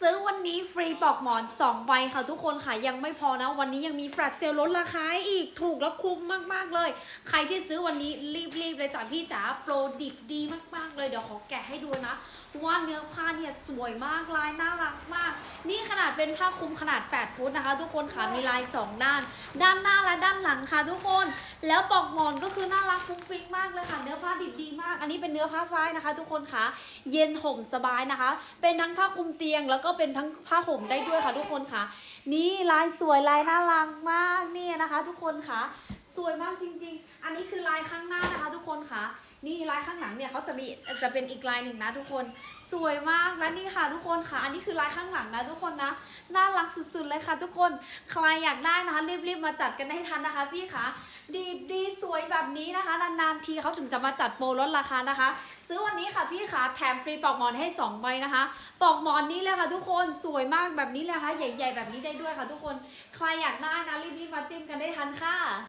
ซื้อวันนี้ฟรีปลอกหมอน2ใบค่ะทุกคนค่ะยังไม่พอนะ วันนี้ยังมีแฟลชเซลลดราคาอีกถูกและคุ้มมากๆเลย ใครที่ซื้อวันนี้รีบๆเลยจ้ะพี่จ๋าโปรดิบดีมากๆ เลยเดี๋ยวขอแกะให้ดูนะว่าเนื้อผ้าเนี่ยสวยมากลายน่ารักมาก นี่ขนาดเป็นผ้าคลุมขนาด 8 ฟุตนะคะ ทุกคนค่ะมีลาย 2 ด้าน ด้านหน้าและด้านหลังค่ะทุกคนแล้วปอกหมอนก็คือน่ารักฟุ้งฟิ้งมากเลยค่ะ เนื้อผ้าดิบดีมาก อันนี้เป็นเนื้อผ้าฝ้ายนะคะ ทุกคนค่ะเย็นห่มสบายนะคะ เป็นทั้งผ้าคลุมเตียง แล้วก็เป็นทั้งผ้าห่มได้ด้วยค่ะ ทุกคนค่ะนี่ลายสวยลายน่ารักมากเนี่ยนะคะ ทุกคนค่ะสวยมากจริง ๆ อันนี้คือลายข้างหน้านะคะ ทุกคนค่ะ นี่ลายข้างหลังเนี่ยเขาจะมีจะเป็นอีกลายหนึ่งนะทุกคน สวยมากและนี่ค่ะทุกคนค่ะ อันนี้คือลายข้างหลังนะทุกคนนะ น่ารักสุดๆเลยค่ะ ทุกคน ใครอยากได้นะคะรีบๆมาจัดกันให้ทันนะคะ พี่คะดีดีสวยแบบนี้นะคะ นานๆทีเขาถึงจะมาจัดโปรลดราคานะคะ ซื้อวันนี้ค่ะพี่คะแถมฟรีปลอกหมอนให้ 2 ใบนะคะปลอกหมอนนี้เลยค่ะทุกคนสวยมากแบบนี้เลยค่ะ ใหญ่ ๆ แบบนี้ได้ด้วยค่ะ ทุกคน ใครอยากได้นะรีบๆมาจิ้มกันได้ทันค่ะ